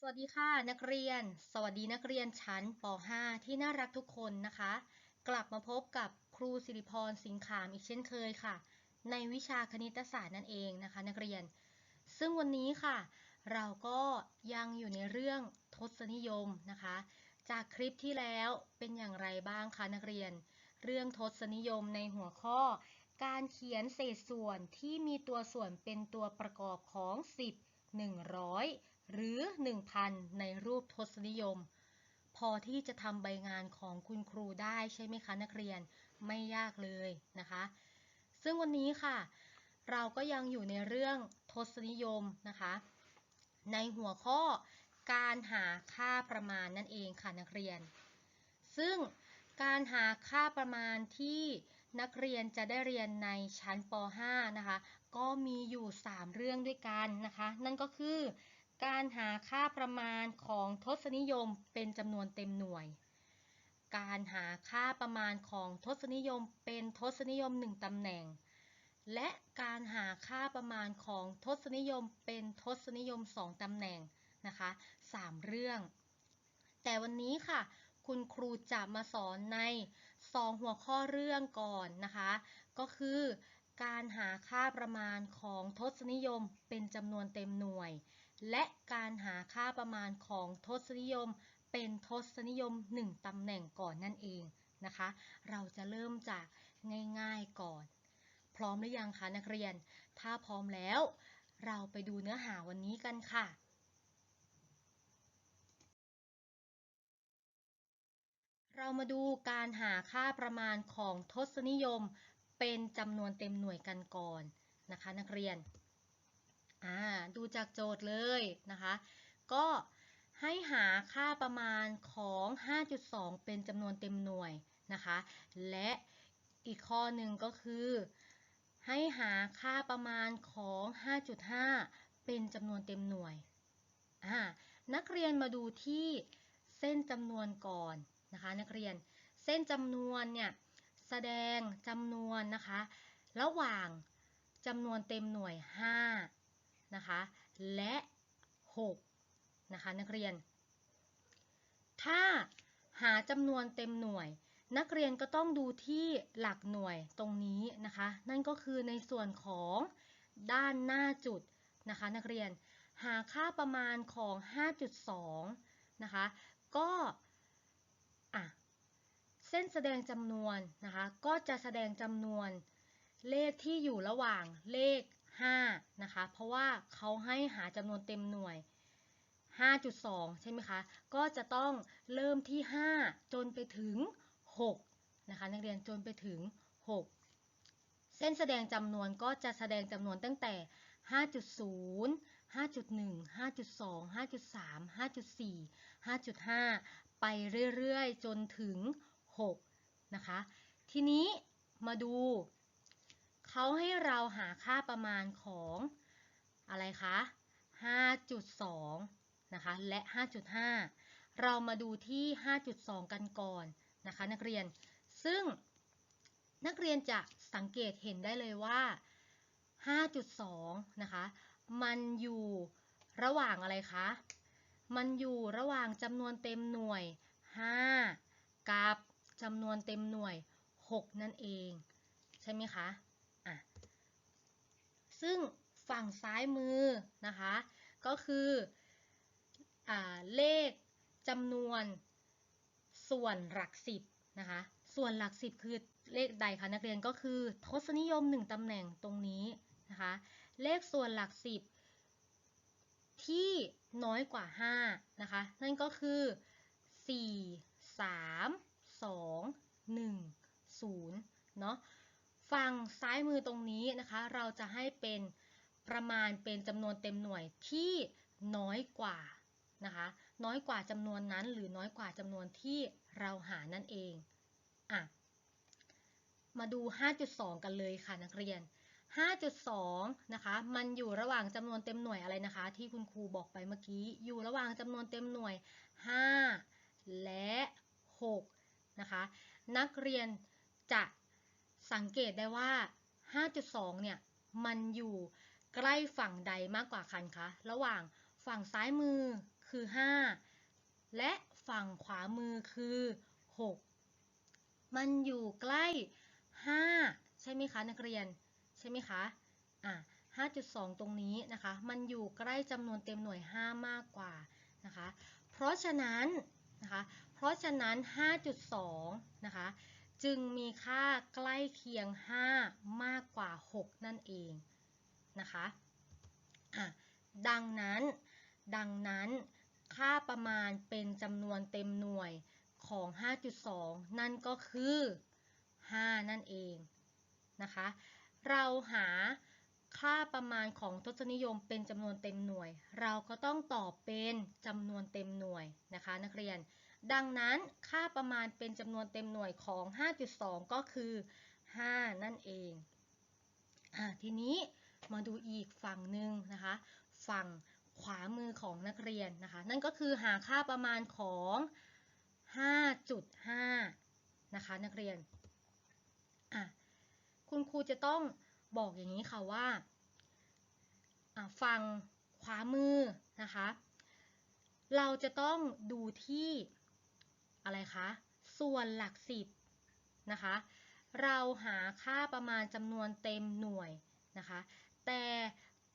สวัสดีค่ะนักเรียน สวัสดีนักเรียนชั้นป .5 ที่น่ารักทุกคนนะคะ กลับมาพบกับครูสิริพรสิงขามอีกเช่นเคยค่ะ ในวิชาคณิตศาสตร์นั่นเองนะคะ นักเรียน ซึ่งวันนี้ค่ะ เราก็ยังอยู่ในเรื่องทศนิยมนะคะ จากคลิปที่แล้วเป็นอย่างไรบ้างคะนักเรียน เรื่องทศนิยมในหัวข้อ การเขียนเศษส่วนที่มีตัวส่วนเป็นตัวประกอบของ 10 100 หรือ 1,000 ในรูปทศนิยม พอที่จะทำใบงานของคุณครูได้ใช่ไหมคะนักเรียนไม่ยากเลยนะคะ ซึ่งวันนี้ค่ะ เราก็ยังอยู่ในเรื่องทศนิยมนะคะ ในหัวข้อการหาค่าประมาณนั่นเองค่ะนักเรียน ซึ่งการหาค่าประมาณที่นักเรียนจะได้เรียนในชั้นป .5 นะคะ ก็มีอยู่ 3 เรื่องด้วยกันนะคะ นั่นก็คือ การหาค่าประมาณของทศนิยมเป็นจำนวนเต็มหน่วย การหาค่าประมาณของทศนิยมเป็นทศนิยม 1ตำแหน่ง และการหาค่าประมาณของทศนิยมเป็นทศนิยม 2ตำแหน่งนะคะ3เรื่อง แต่วันนี้ค่ะ คุณครูจะมาสอนใน 2 หัวข้อเรื่องก่อนนะคะ ก็คือการหาค่าประมาณของทศนิยมเป็นจำนวนเต็มหน่วย และการหาค่าประมาณของทศนิยม เป็นทศนิยม 1ตำแหน่งก่อนนั่นเองนะคะ เราจะเริ่มจากง่ายๆก่อน พร้อมหรือยังคะนักเรียน ถ้าพร้อมแล้ว เราไปดูเนื้อหาวันนี้กันค่ะ เรามาดูการหาค่าประมาณของทศนิยม เป็นจำนวนเต็มหน่วยกันก่อนนะคะ นักเรียน อ่าดูจากโจทย์เลยนะคะ ก็ให้หาค่าประมาณของ 5.2 เป็นจำนวนเต็มหน่วยนะคะ และอีกข้อหนึ่งก็คือ ให้หาค่าประมาณของ 5.5 เป็นจำนวนเต็มหน่วย นักเรียนมาดูที่เส้นจำนวนก่อนนะคะ นักเรียนเส้นจำนวนเนี่ยแสดงจำนวนนะคะ ระหว่างจำนวนเต็มหน่วย 5 นะคะ และ6นะคะนักเรียน ถ้าหาจำนวนเต็มหน่วย นักเรียนก็ต้องดูที่หลักหน่วยตรงนี้นะคะ นั่นก็คือในส่วนของด้านหน้าจุดนะคะ นักเรียนหาค่าประมาณของ 5.2 นะคะ ก็อะเส้นแสดงจำนวนนะคะ ก็จะแสดงจำนวนเลขที่อยู่ระหว่างเลข 5 นะคะ เพราะว่าเขาให้หาจำนวนเต็มหน่วย 5.2 ใช่ไหมคะ ก็จะต้องเริ่มที่ 5 จนไปถึง 6 นะคะ นักเรียนจนไปถึง 6 เส้นแสดงจำนวนก็จะแสดงจำนวนตั้งแต่ 5.0 5.1 5.2 5.3 5.4 5.5 ไปเรื่อยๆ จนถึง 6 นะคะ ทีนี้มาดู เขาให้เราหาค่าประมาณของอะไรคะ 5.2 นะคะ และ 5.5 เรามาดูที่ 5.2 กันก่อนนะคะ นักเรียน ซึ่งนักเรียนจะสังเกตเห็นได้เลยว่า 5.2 นะคะ มันอยู่ระหว่างอะไรคะ มันอยู่ระหว่างจำนวนเต็มหน่วย 5 กับจำนวนเต็มหน่วย 6 นั่นเอง ใช่ไหมคะอะ ซึ่งฝั่งซ้ายมือนะคะ ก็คืออเลขจำนวนส่วนหลักสิบนะคะ ส่วนหลักสิบคือเลขใดคะนักเรียนก็คือทศนิยม 1ตำแหน่งตรงนี้นะคะ เลขส่วนหลักสิบที่น้อยกว่า 5 นะคะ นั่นก็คือ 4 3 2 1 0 เนาะ ฝั่งซ้ายมือตรงนี้นะคะ เราจะให้เป็นประมาณเป็นจำนวนเต็มหน่วยที่น้อยกว่านะคะ น้อยกว่าจำนวนนั้น หรือน้อยกว่าจำนวนที่เราหานั่นเองอะมาดู 5.2 กันเลยค่ะนักเรียน 5.2 นะคะ มันอยู่ระหว่างจำนวนเต็มหน่วยอะไรนะคะ ที่คุณครูบอกไปเมื่อกี้ อยู่ระหว่างจำนวนเต็มหน่วย 5 และ 6 นะคะ นักเรียนจะ สังเกตได้ว่า 5.2 เนี่ย มันอยู่ใกล้ฝั่งใดมากกว่ากันคะ ระหว่างฝั่งซ้ายมือคือ 5 และฝั่งขวามือคือ 6 มันอยู่ใกล้ 5 ใช่ไหมคะนักเรียน ใช่ไหมคะ อะ5.2 ตรงนี้นะคะ มันอยู่ใกล้จำนวนเต็มหน่วย 5 มากกว่านะคะ เพราะฉะนั้นนะคะ เพราะฉะนั้น 5.2 นะคะ จึงมีค่าใกล้เคียง 5 มากกว่า 6 นั่นเองนะคะอะดังนั้น ดังนั้นค่าประมาณเป็นจำนวนเต็มหน่วยของ 5.2 นั่นก็คือ 5 นั่นเองนะคะ เราหาค่าประมาณของทศนิยมเป็นจำนวนเต็มหน่วย เราก็ต้องตอบเป็นจำนวนเต็มหน่วยนะคะ นักเรียน ดังนั้นค่าประมาณเป็นจำนวนเต็มหน่วยของ 5.2 ก็คือ 5 นั่นเองอทีนี้มาดูอีกฝั่งหนึ่งนะคะ ฝั่งขวามือของนักเรียนนะคะ นั่นก็คือหาค่าประมาณของ 5.5 นะคะนักเรียน คุณครูจะต้องบอกอย่างนี้ค่ะว่าฝั่งขวามือนะคะ เราจะต้องดูที่ อะไรคะ ส่วนหลักสิบนะคะ เราหาค่าประมาณจำนวนเต็มหน่วยนะคะ แต่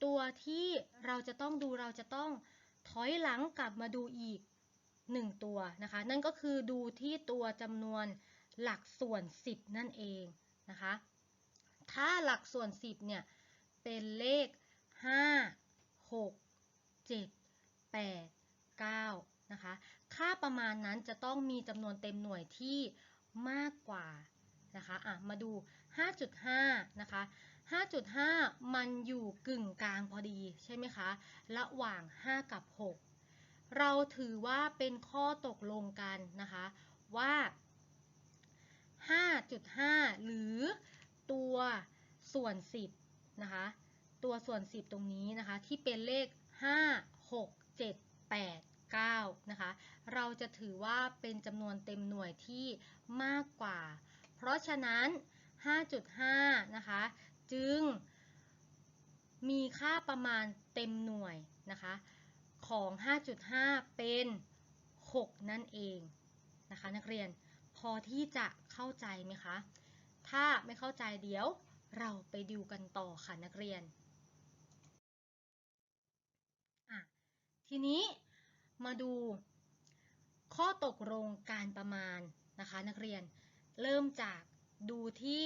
ตัวที่เราจะต้องดูเราจะต้องถอยหลังกลับมาดูอีก 1 ตัวนะคะ นั่นก็คือดูที่ตัวจำนวนหลักส่วน 10 นั่นเองนะคะ ถ้าหลักส่วน 10 เนี่ย เป็นเลข 5 6 7 8 9 นะคะ ค่าประมาณนั้นจะต้องมีจำนวนเต็มหน่วยที่มากกว่านะคะอะมาดู 5.5 นะคะ 5.5 มันอยู่กึ่งกลางพอดีใช่ไหมคะ ระหว่าง 5 กับ 6 เราถือว่าเป็นข้อตกลงกันนะคะว่า 5.5 หรือตัวส่วน 10 นะคะ ตัวส่วน 10 ตรงนี้นะคะ ที่เป็นเลข 5 6 7 8 9 นะคะ เราจะถือว่าเป็นจำนวนเต็มหน่วยที่มากกว่า เพราะฉะนั้น 5.5 นะคะ จึงมีค่าประมาณเต็มหน่วยนะคะ ของ 5.5 เป็น 6 นั่นเองนะคะนักเรียนพอที่จะเข้าใจไหมคะ ถ้าไม่เข้าใจเดี๋ยวเราไปดูกันต่อค่ะนักเรียน ทีนี้ มาดู ข้อตกลงการประมาณนะคะนักเรียนเริ่มจากดูที่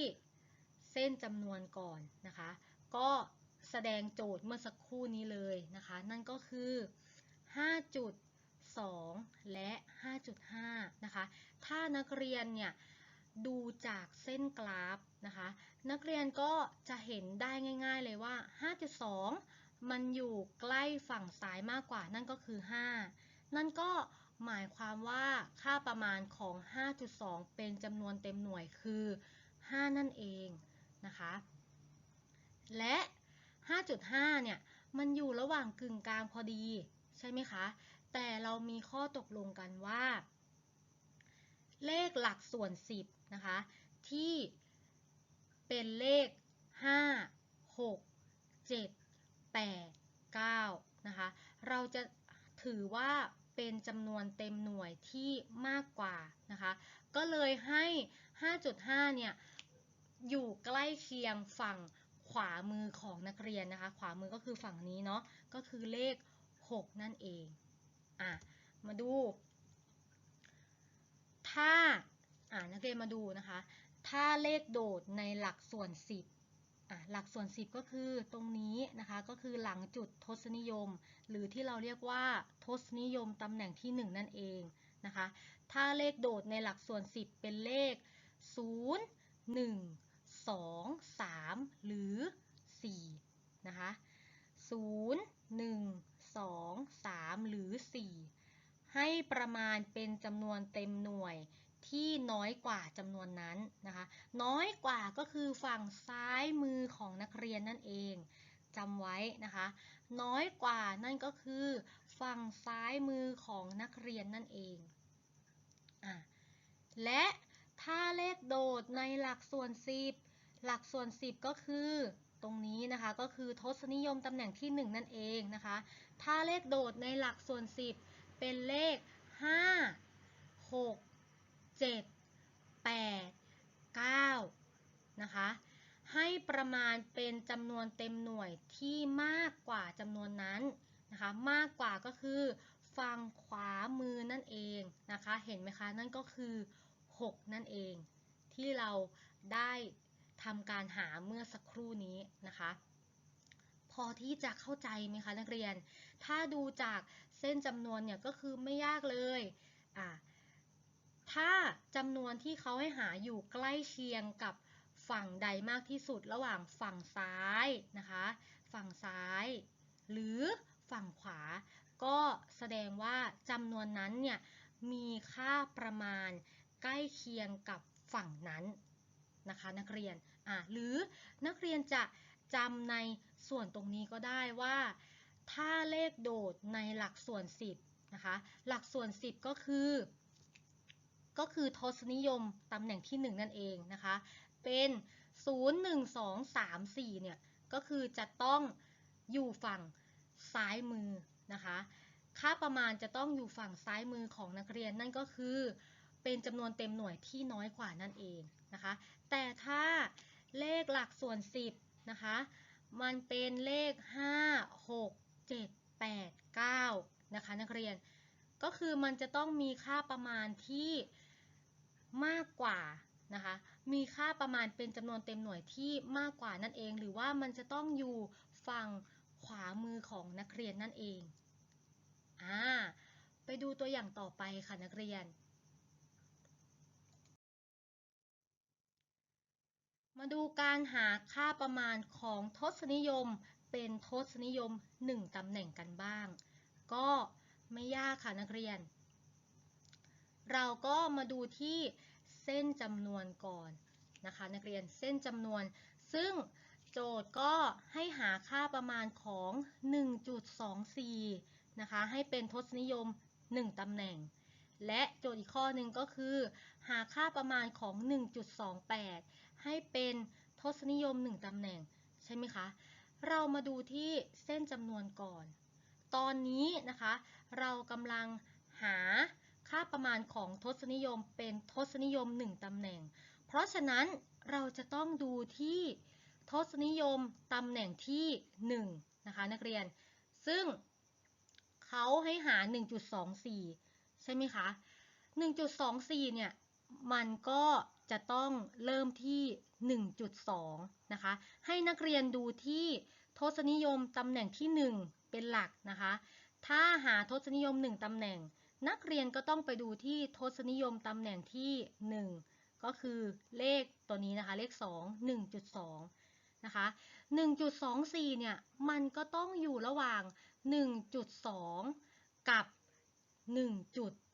เส้นจำนวนก่อนนะคะ ก็แสดงโจทย์เมื่อสักครู่นี้เลยนะคะ นั่นก็คือ 5.2 และ 5.5 นะคะ ถ้านักเรียนเนี่ยดูจากเส้นกราฟนะคะ นักเรียนก็จะเห็นได้ง่ายๆเลยว่า 5.2 มันอยู่ใกล้ฝั่งซ้ายมากกว่านั่นก็คือ 5 นั่นก็หมายความว่าค่าประมาณของ 5.2 เป็นจำนวนเต็มหน่วยคือ 5 นั่นเองนะคะ และ 5.5 เนี่ย มันอยู่ระหว่างกึ่งกลางพอดีใช่ไหมคะ แต่เรามีข้อตกลงกันว่า เลขหลักส่วน 10 นะคะ ที่เป็นเลข 5 6 7 8 9 นะคะ เราจะ ถือว่าเป็นจำนวนเต็มหน่วยที่มากกว่านะคะ ก็เลยให้ 5.5 เนี่ย อยู่ใกล้เคียงฝั่งขวามือของนักเรียนนะคะ ขวามือก็คือฝั่งนี้เนาะ ก็คือเลข 6 นั่นเอง อะ มาดู ถ้า อ่านักเรียนมาดูนะคะ ถ้าเลขโดดในหลักส่วน 10 หลักส่วน 10 ก็คือตรงนี้นะคะก็คือหลังจุดทศนิยม หรือที่เราเรียกว่าทศนิยมตำแหน่งที่ 1 นั่นเองนะคะ ถ้าเลขโดดในหลักส่วน 10 เป็นเลข 0 1 2 3 หรือ 4 นะคะ 0 1 2 3 หรือ 4 ให้ประมาณเป็นจำนวนเต็มหน่วย ที่น้อยกว่าจำนวนนั้นนะคะ น้อยกว่าก็คือฝั่งซ้ายมือของนักเรียนนั่นเองจำไว้นะคะ น้อยกว่านั่นก็คือ ฝั่งซ้ายมือของนักเรียนนั่นเองอะและถ้าเลขโดดในหลักส่วน 10 หลักส่วน 10 ก็คือตรงนี้นะคะก็คือทศนิยมตำแหน่งที่ 1 นั่นเองนะคะ ถ้าเลขโดดในหลักส่วน 10 เป็นเลข 5 6 7 8 9 นะคะ ให้ประมาณเป็นจำนวนเต็มหน่วยที่มากกว่าจำนวนนั้นนะคะ มากกว่าก็คือฝั่งขวามือนั่นเองนะคะ เห็นไหมคะ นั่นก็คือ 6 นั่นเอง ที่เราได้ทำการหาเมื่อสักครู่นี้นะคะ พอที่จะเข้าใจไหมคะนักเรียน ถ้าดูจากเส้นจำนวนเนี่ยก็คือไม่ยากเลยอะ ถ้าจำนวนที่เขาให้หาอยู่ใกล้เคียงกับฝั่งใดมากที่สุดระหว่างฝั่งซ้ายนะคะ ฝั่งซ้าย หรือฝั่งขวา ก็แสดงว่าจำนวนนั้นเนี่ยมีค่าประมาณใกล้เคียงกับฝั่งนั้นนะคะนักเรียนอะหรือนักเรียนจะจำในส่วนตรงนี้ก็ได้ว่า ถ้าเลขโดดในหลักส่วน 10นะคะหลักส่วน 10 ก็คือ ก็คือทศนิยมตำแหน่งที่ 1 นั่นเองนะคะ เป็น 0 1 2 3 4 เนี่ย ก็คือจะต้องอยู่ฝั่งซ้ายมือนะคะ ค่าประมาณจะต้องอยู่ฝั่งซ้ายมือของนักเรียนนั่นก็คือเป็นจำนวนเต็มหน่วยที่น้อยกว่านั่นเองนะคะ แต่ถ้าเลขหลักส่วน 10 นะคะ มันเป็นเลข 5 6 7 8 9 นะคะนักเรียน ก็คือมันจะต้องมีค่าประมาณที่ มากกว่านะคะ มีค่าประมาณเป็นจำนวนเต็มหน่วยที่มากกว่านั่นเอง หรือว่ามันจะต้องอยู่ฝั่งขวามือของนักเรียนนั่นเอง อ่า ไปดูตัวอย่างต่อไปค่ะนักเรียน มาดูการหาค่าประมาณของทศนิยม เป็นทศนิยม 1ตำแหน่งกันบ้าง ก็ไม่ยากค่ะนักเรียน เราก็มาดูที่เส้นจำนวนก่อนนะคะ นักเรียนเส้นจำนวน ซึ่งโจทย์ก็ให้หาค่าประมาณของ 1.24 นะคะ ให้เป็นทศนิยม 1ตำแหน่ง และโจทย์อีกข้อหนึ่งก็คือ หาค่าประมาณของ 1.28 ให้เป็นทศนิยม 1ตำแหน่ง ใช่ไหมคะ เรามาดูที่เส้นจำนวนก่อน ตอนนี้นะคะ เรากำลังหา ค่าประมาณของทศนิยมเป็นทศนิยม 1 ตำแหน่ง เพราะฉะนั้นเราจะต้องดูที่ทศนิยมตำแหน่งที่ 1 นะคะนักเรียน ซึ่งเขาให้หา 1.24 ใช่ไหมคะ 1.24 เนี่ย มันก็จะต้องเริ่มที่ 1.2 นะคะ ให้นักเรียนดูที่ทศนิยมตำแหน่งที่ 1 เป็นหลักนะคะ ถ้าหาทศนิยม 1 ตำแหน่ง นักเรียนก็ต้องไปดูที่ทศนิยมตำแหน่งที่ 1 ก็คือเลขตัวนี้นะคะ เลข 2 1.2 นะคะ 1.24 เนี่ย มันก็ต้องอยู่ระหว่าง 1.2 กับ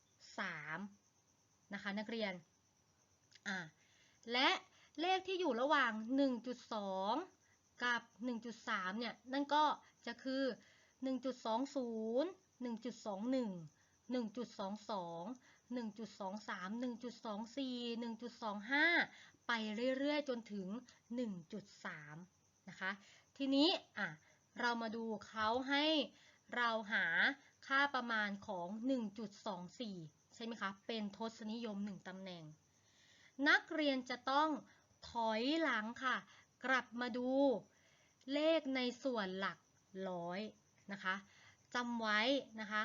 1.3 นะคะ นักเรียน อ่า และเลขที่อยู่ระหว่าง 1.2 กับ 1.3 เนี่ย นั่นก็จะคือ 1.20 1.21 1.22 1.23 1.24 1.25 ไปเรื่อยๆ จนถึง 1.3 นะคะ ทีนี้อะเรามาดูเขาให้เราหาค่าประมาณของ 1.24 ใช่ไหมคะ เป็นทศนิยม 1ตำแหน่ง นักเรียนจะต้องถอยหลังค่ะ กลับมาดูเลขในส่วนหลักร้อยนะคะจำไว้นะคะ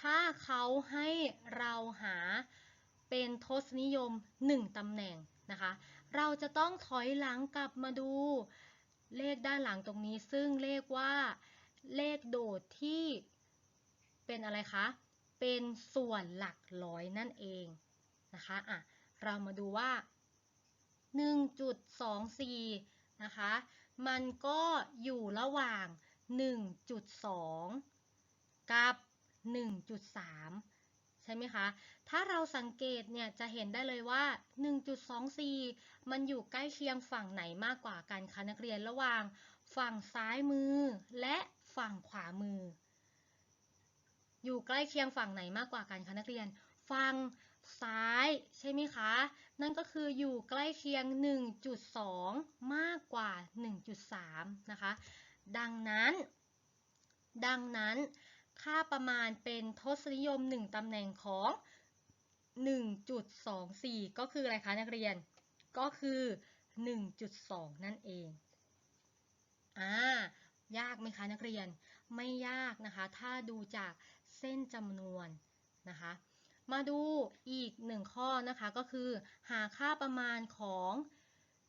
ถ้าเขาให้เราหาเป็นทศนิยม 1 ตำแหน่งนะคะ เราจะต้องถอยหลังกลับมาดูเลขด้านหลังตรงนี้ ซึ่งเรียกว่าเลขโดดที่เป็นอะไรคะ เป็นส่วนหลักร้อยนั่นเองนะคะอะเรามาดูว่า 1.24 นะคะ มันก็อยู่ระหว่าง 1.2 กับ 1.3 ใช่ไหมคะ ถ้าเราสังเกตเนี่ยจะเห็นได้เลยว่า 1.24 มันอยู่ใกล้เคียงฝั่งไหนมากกว่ากันคะนักเรียนระหว่างฝั่งซ้ายมือและฝั่งขวามือ อยู่ใกล้เคียงฝั่งไหนมากกว่ากันคะนักเรียน ฝั่งซ้ายใช่ไหมคะ นั่นก็คืออยู่ใกล้เคียง 1.2 มากกว่า 1.3 นะคะ ดังนั้น ดังนั้น ค่าประมาณเป็นทศนิยม 1ตำแหน่งของ 1.24 ก็คืออะไรคะนักเรียน ก็คือ 1.2 นั่นเอง อ่า ยากไหมคะนักเรียน ไม่ยากนะคะ ถ้าดูจากเส้นจำนวนนะคะ มาดูอีกหนึ่งข้อนะคะ ก็คือ หาค่าประมาณของ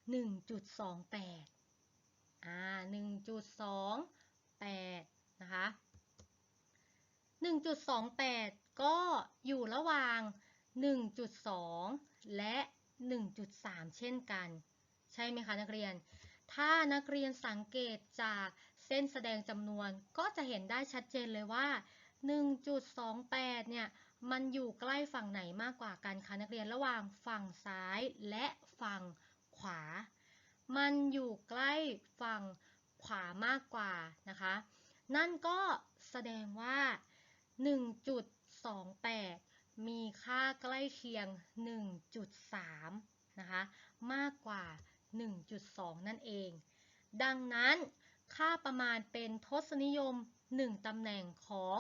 1.28 อ่า 1.28 นะคะ 1.28 ก็อยู่ระหว่าง 1.2 และ 1.3 เช่นกัน ใช่ไหมคะนักเรียน ถ้านักเรียนสังเกตจากเส้นแสดงจำนวนก็จะเห็นได้ชัดเจนเลยว่า 1.28 เนี่ยมันอยู่ใกล้ฝั่งไหนมากกว่ากันคะนักเรียนระหว่างฝั่งซ้ายและฝั่งขวา มันอยู่ใกล้ฝั่งขวามากกว่านะคะ นั่นก็แสดงว่า 1.28 มีค่าใกล้เคียง 1.3 นะคะ มากกว่า 1.2 นั่นเอง ดังนั้นค่าประมาณเป็นทศนิยม 1 ตำแหน่งของ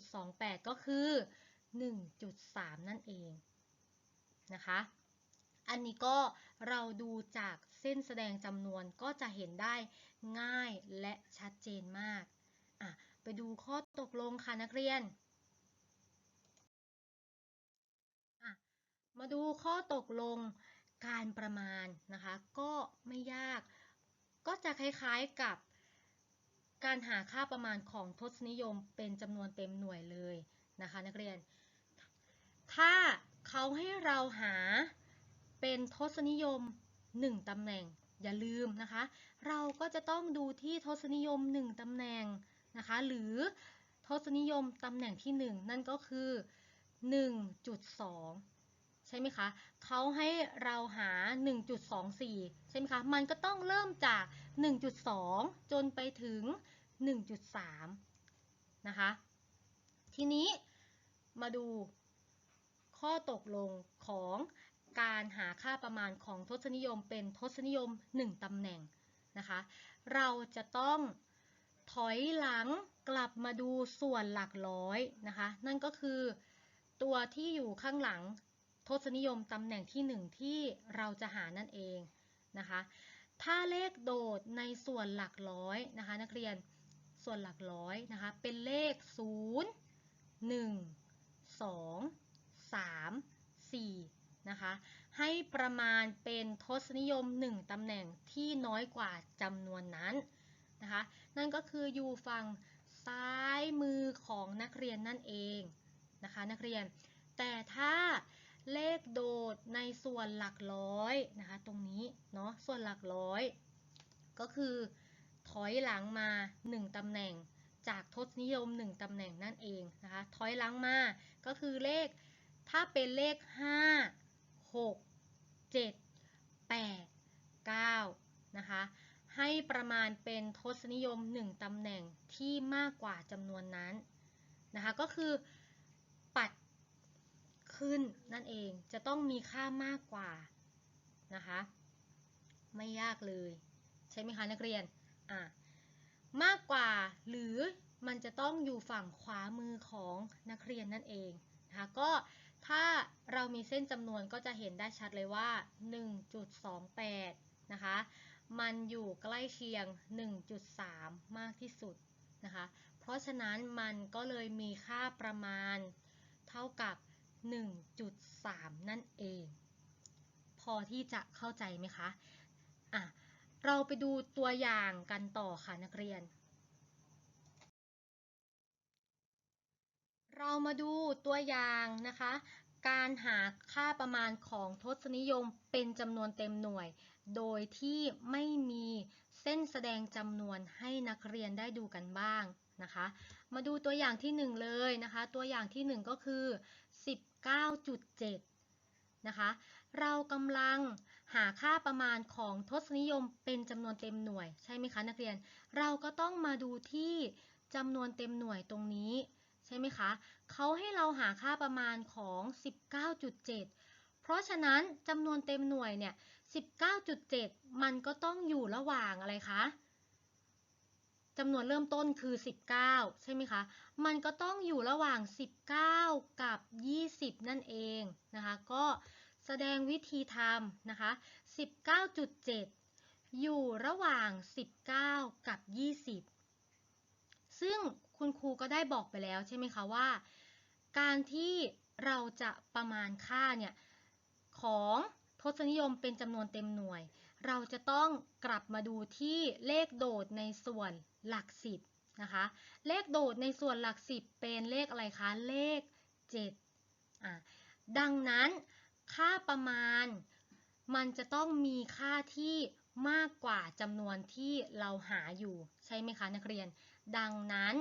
1.28 ก็คือ 1.3 นั่นเองนะคะ อันนี้ก็เราดูจากเส้นแสดงจำนวนก็จะเห็นได้ง่ายและชัดเจนมากอะ ไปดูข้อตกลงค่ะนักเรียน มาดูข้อตกลงการประมาณนะคะ ก็ไม่ยาก ก็จะคล้ายๆกับการหาค่าประมาณของทศนิยมเป็นจำนวนเต็มหน่วยเลยนะคะนักเรียน ถ้าเขาให้เราหาเป็นทศนิยม 1ตำแหน่งอย่าลืมนะคะ เราก็จะต้องดูที่ทศนิยม 1ตำแหน่ง นะคะ หรือทศนิยมตำแหน่งที่ 1 นั่นก็คือ 1.2 ใช่ไหมคะเขาให้เราหา 1.24 ใช่ไหมคะ มันก็ต้องเริ่มจาก 1.2 จนไปถึง 1.3 นะคะ ทีนี้มาดูข้อตกลงของการหาค่าประมาณของทศนิยมเป็นทศนิยม 1ตำแหน่งนะคะ เราจะต้อง ถอยหลังกลับมาดูส่วนหลักร้อยนะคะ นั่นก็คือตัวที่อยู่ข้างหลังทศนิยมตำแหน่งที่ 1 ที่เราจะหานั่นเองนะคะ ถ้าเลขโดดในส่วนหลักร้อยนะคะ นักเรียนส่วนหลักร้อยนะคะ เป็นเลข 0 1 2 3 4นะคะ ให้ประมาณเป็นทศนิยม 1ตำแหน่งที่น้อยกว่าจำนวนนั้น นะคะ นั่นก็คืออยู่ฝั่งซ้ายมือของนักเรียนนั่นเองนะคะนักเรียน แต่ถ้าเลขโดดในส่วนหลักร้อยนะคะตรงนี้เนาะส่วนหลักร้อย ก็คือถอยหลังมา 1 ตำแหน่งจากทศนิยม 1 ตำแหน่งนั่นเองนะคะถอยหลังมาก็คือเลขถ้าเป็นเลข 5 6 7 8 9นะคะ ให้ประมาณเป็นทศนิยม 1ตำแหน่งที่มากกว่าจำนวนนั้นนะคะก็คือปัดขึ้นนั่นเองจะต้องมีค่ามากกว่านะคะไม่ยากเลย ใช่ไหมคะนักเรียนอะมากกว่าหรือมันจะต้องอยู่ฝั่งขวามือของนักเรียนนั่นเองนะคะก็ถ้าเรามีเส้นจำนวนก็จะเห็นได้ชัดเลยว่า 1.28 นะคะ มันอยู่ใกล้เคียง 1.3 มากที่สุดนะคะ เพราะฉะนั้นมันก็เลยมีค่าประมาณเท่ากับ 1.3 นั่นเอง พอที่จะเข้าใจไหมคะอะเราไปดูตัวอย่างกันต่อค่ะนักเรียน เรามาดูตัวอย่างนะคะ การหาค่าประมาณของทศนิยมเป็นจำนวนเต็มหน่วย โดยที่ไม่มีเส้นแสดงจำนวนให้นักเรียนได้ดูกันบ้างนะคะ มาดูตัวอย่างที่ 1 เลยนะคะ ตัวอย่างที่ 1 ก็คือ 19.7 นะคะ เรากำลังหาค่าประมาณของทศนิยมเป็นจำนวนเต็มหน่วย ใช่ไหมคะนักเรียน เราก็ต้องมาดูที่จำนวนเต็มหน่วยตรงนี้ใช่ไหมคะ เขาให้เราหาค่าประมาณของ 19.7 เพราะฉะนั้นจำนวนเต็มหน่วยเนี่ย 19.7 มันก็ต้องอยู่ระหว่างอะไรคะจำนวนเริ่มต้นคือ 19 ใช่ไหมคะ มันก็ต้องอยู่ระหว่าง 19 กับ 20 นั่นเองนะคะ ก็แสดงวิธีทำนะคะ 19.7 อยู่ระหว่าง 19 กับ 20 ซึ่งคุณครูก็ได้บอกไปแล้วใช่ไหมคะว่า การที่เราจะประมาณค่าเนี่ยของ ทศนิยมเป็นจำนวนเต็มหน่วย เราจะต้องกลับมาดูที่เลขโดดในส่วนหลักสิบนะคะ เลขโดดในส่วนหลักสิบเป็นเลขอะไรคะ เลข7อะดังนั้นค่าประมาณมันจะต้องมีค่าที่มากกว่าจำนวนที่เราหาอยู่ใช่ไหมคะนักเรียน ดังนั้น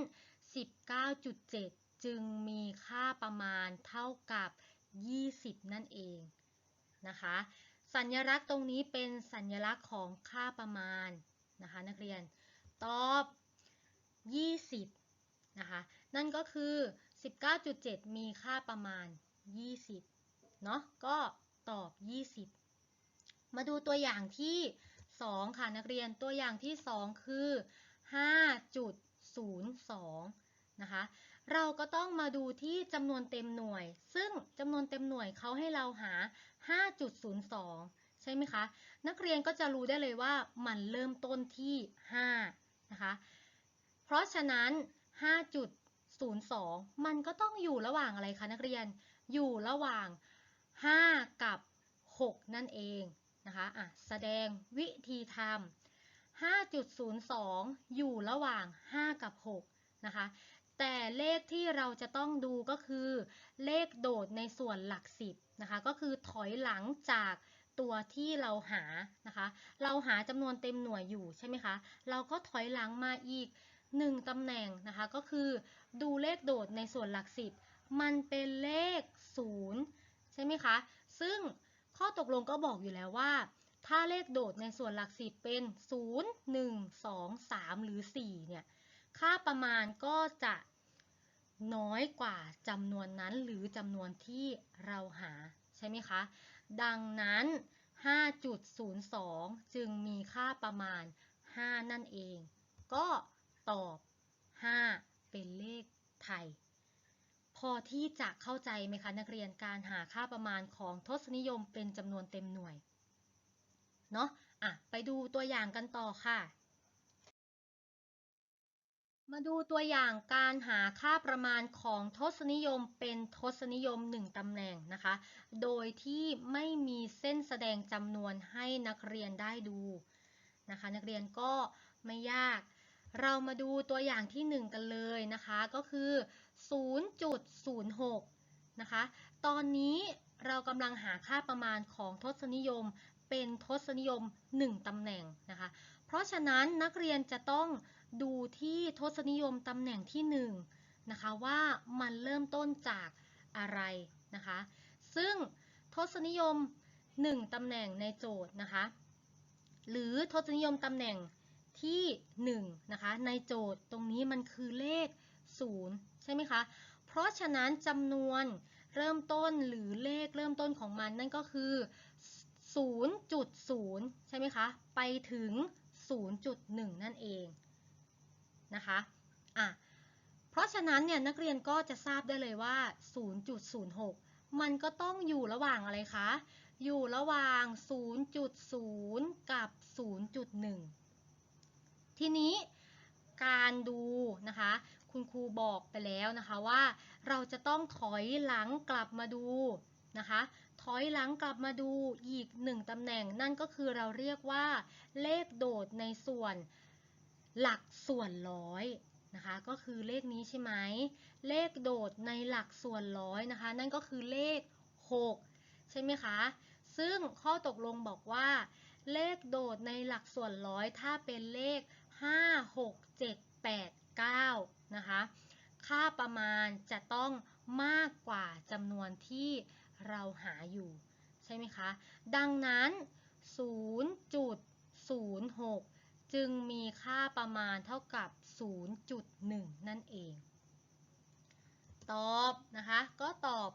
19.7 จึงมีค่าประมาณเท่ากับ 20 นั่นเอง นะคะ สัญลักษณ์ตรงนี้เป็นสัญลักษณ์ของค่าประมาณนะคะนักเรียน ตอบ 20 นะคะ นั่นก็คือ 19.7 มีค่าประมาณ 20 เนาะ ก็ตอบ 20 มาดูตัวอย่างที่ 2 ค่ะนักเรียน ตัวอย่างที่ 2 คือ 5.02 นะคะ เราก็ต้องมาดูที่จำนวนเต็มหน่วย ซึ่งจำนวนเต็มหน่วยเขาให้เราหา 5.02 ใช่ไหมคะ นักเรียนก็จะรู้ได้เลยว่ามันเริ่มต้นที่ 5 นะคะ เพราะฉะนั้น 5.02 มันก็ต้องอยู่ระหว่างอะไรคะนักเรียน อยู่ระหว่าง 5 กับ 6 นั่นเองนะคะอะแสดงวิธีทำ5.02 อยู่ระหว่าง 5 กับ 6 นะคะ แต่เลขที่เราจะต้องดูก็คือเลขโดดในส่วนหลักสิบนะคะก็คือถอยหลังจากตัวที่เราหานะคะเราหาจำนวนเต็มหน่วยอยู่ใช่ไหมคะเราก็ถอยหลังมาอีก 1ตำแหน่งนะคะก็คือดูเลขโดดในส่วนหลักสิบมันเป็นเลข 0 ใช่ไหมคะซึ่งข้อตกลงก็บอกอยู่แล้วว่า ถ้าเลขโดดในส่วนหลักสิบเป็น 0 1 2 3 หรือ 4 เนี่ยค่าประมาณก็จะ น้อยกว่าจำนวนนั้นหรือจำนวนที่เราหาใช่ไหมคะ ดังนั้น 5.02 จึงมีค่าประมาณ 5 นั่นเอง ก็ตอบ 5 เป็นเลขไทย พอที่จะเข้าใจไหมคะนักเรียนการหาค่าประมาณของทศนิยมเป็นจำนวนเต็มหน่วย เนาะอะ ไปดูตัวอย่างกันต่อค่ะ มาดูตัวอย่างการหาค่าประมาณของทศนิยมเป็นทศนิยม 1ตำแหน่งนะคะ โดยที่ไม่มีเส้นแสดงจำนวนให้นักเรียนได้ดูนะคะ นักเรียนก็ไม่ยาก เรามาดูตัวอย่างที่ 1 กันเลยนะคะ ก็คือ 0.06 นะคะ ตอนนี้เรากำลังหาค่าประมาณของทศนิยมเป็นทศนิยม 1ตำแหน่งนะคะ เพราะฉะนั้นนักเรียนจะต้อง ดูที่ทศนิยมตำแหน่งที่1นะคะว่ามันเริ่มต้นจากอะไรนะคะ ซึ่งทศนิยม 1ตำแหน่งในโจทย์นะคะ หรือทศนิยมตำแหน่งที่1นะคะในโจทย์ตรงนี้มันคือเลข 0 ใช่ไหมคะ เพราะฉะนั้นจำนวนเริ่มต้นหรือเลขเริ่มต้นของมันนั่นก็คือ 0.0 ใช่ไหมคะ ไปถึง 0.1 นั่นเอง นะคะอะเพราะฉะนั้นเนี่ยนักเรียนก็จะทราบได้เลยว่า 0.06 มันก็ต้องอยู่ระหว่างอะไรคะ อยู่ระหว่าง 0.0 กับ 0.1 ทีนี้การดูนะคะ คุณครูบอกไปแล้วนะคะว่า เราจะต้องถอยหลังกลับมาดูนะคะ ถอยหลังกลับมาดูอีกหนึ่งตำแหน่งนั่นก็คือเราเรียกว่าเลขโดดในส่วน หลักส่วนร้อยนะคะก็คือเลขนี้ใช่ไหมเลขโดดในหลักส่วนร้อยนะคะ นั่นก็คือเลข 6 ใช่ไหมคะ ซึ่งข้อตกลงบอกว่า เลขโดดในหลักส่วนร้อยถ้าเป็นเลข 5 6 7 8 9 นะคะ ค่าประมาณจะต้องมากกว่าจำนวนที่เราหาอยู่ ใช่ไหมคะ ดังนั้น 0.06 จึงมีค่าประมาณเท่ากับ 0.1 นั่นเอง ตอบนะคะ ก็ตอบ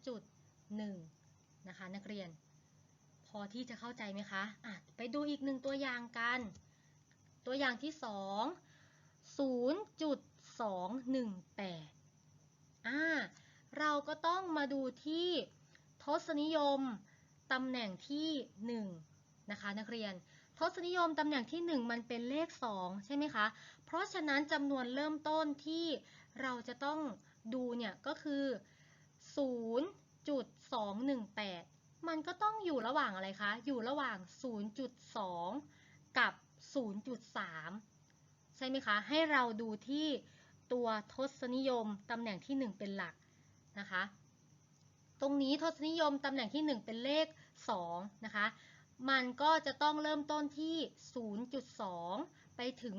0.1 นะคะนักเรียน พอที่จะเข้าใจไหมคะอะไปดูอีกหนึ่งตัวอย่างกัน ตัวอย่างที่0.218อ่าเราก็ต้องมาดูที่ทศนิยมตำแหน่งที่ 1 นะคะนักเรียน ทศนิยมตำแหน่งที่ 1 มันเป็นเลข 2 ใช่ไหมคะ เพราะฉะนั้นจำนวนเริ่มต้นที่เราจะต้องดูเนี่ยก็คือ 0.218 มันก็ต้องอยู่ระหว่างอะไรคะ อยู่ระหว่าง 0.2 กับ 0.3 ใช่ไหมคะ ให้เราดูที่ตัวทศนิยมตำแหน่งที่ 1 เป็นหลักนะคะ ตรงนี้ทศนิยมตำแหน่งที่ 1 เป็นเลข2นะคะ มันก็จะต้องเริ่มต้นที่ 0.2 ไปถึง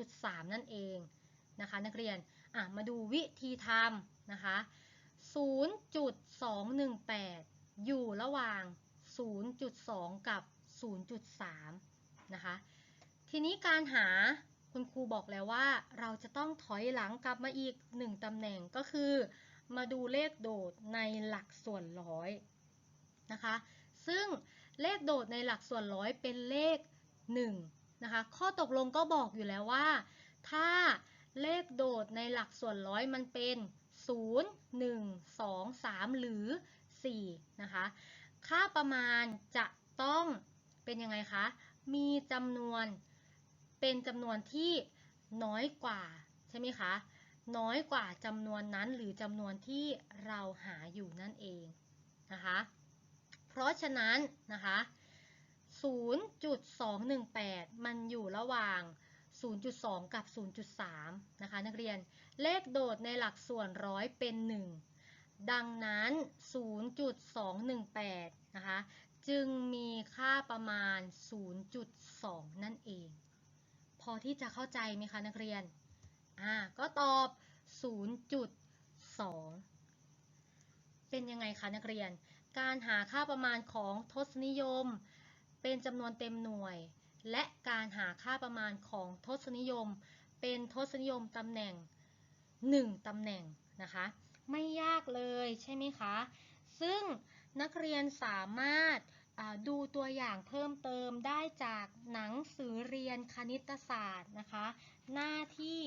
0.3 นั่นเองนะคะนักเรียนมาดูวิธีทำนะคะ 0.218 อยู่ระหว่าง 0.2 กับ 0.3 นะคะ ทีนี้การหาคุณครูบอกแล้วว่า เราจะต้องถอยหลังกลับมาอีก 1ตำแหน่งก็คือ มาดูเลขโดดในหลักส่วนร้อยนะคะ ซึ่ง เลขโดดในหลักส่วนร้อยเป็นเลข1นะคะ ข้อตกลงก็บอกอยู่แล้วว่า ถ้าเลขโดดในหลักส่วนร้อยมันเป็น 0 1 2 3 หรือ 4 นะคะ ค่าประมาณจะต้องเป็นยังไงคะ มีจำนวนเป็นจำนวนที่น้อยกว่าใช่ไหมคะ น้อยกว่าจำนวนนั้นหรือจำนวนที่เราหาอยู่นั่นเองนะคะ เพราะฉะนั้นนะคะ0.218 มันอยู่ระหว่าง 0.2 กับ 0.3 นะคะนักเรียน เลขโดดในหลักส่วนร้อยเป็น 1 ดังนั้น 0.218 นะคะ จึงมีค่าประมาณ 0.2 นั่นเอง พอที่จะเข้าใจไหมคะนักเรียน อ่า ก็ตอบ 0.2 เป็นยังไงคะนักเรียน การหาค่าประมาณของทศนิยม เป็นจำนวนเต็มหน่วย และการหาค่าประมาณของทศนิยม เป็นทศนิยมตำแหน่ง 1ตำแหน่งนะคะ ไม่ยากเลยใช่ไหมคะ ซึ่งนักเรียนสามารถดูตัวอย่างเพิ่มเติมได้จากหนังสือเรียนคณิตศาสตร์นะคะ หน้าที่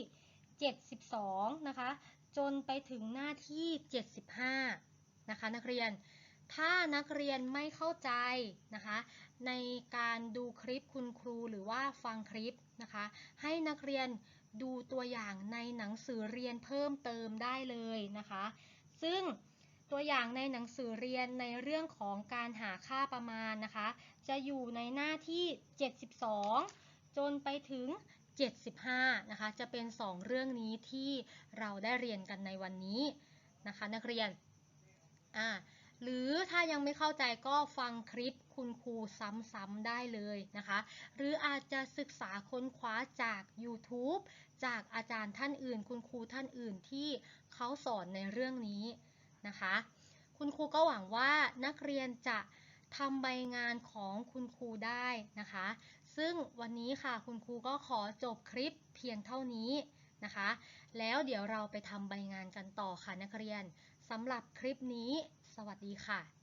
72 นะคะ จนไปถึงหน้าที่ 75 นะคะนักเรียน ถ้านักเรียนไม่เข้าใจนะคะในการดูคลิปคุณครูหรือว่าฟังคลิปนะคะให้นักเรียนดูตัวอย่างในหนังสือเรียนเพิ่มเติมได้เลยนะคะ ซึ่งตัวอย่างในหนังสือเรียนในเรื่องของการหาค่าประมาณนะคะ จะอยู่ในหน้าที่ 72 จนไปถึง 75 นะคะ จะเป็น 2 เรื่องนี้ที่เราได้เรียนกันในวันนี้นะคะ นักเรียนอ่า หรือถ้ายังไม่เข้าใจก็ฟังคลิปคุณครูซ้ำๆได้เลยนะคะ หรืออาจจะศึกษาค้นคว้าจาก YouTube จากอาจารย์ท่านอื่น คุณครูท่านอื่นที่เขาสอนในเรื่องนี้นะคะ คุณครูก็หวังว่านักเรียนจะทำใบงานของคุณครูได้นะคะ ซึ่งวันนี้ค่ะคุณครูก็ขอจบคลิปเพียงเท่านี้นะคะ แล้วเดี๋ยวเราไปทำใบงานกันต่อค่ะนักเรียนสำหรับคลิปนี้ สวัสดีค่ะ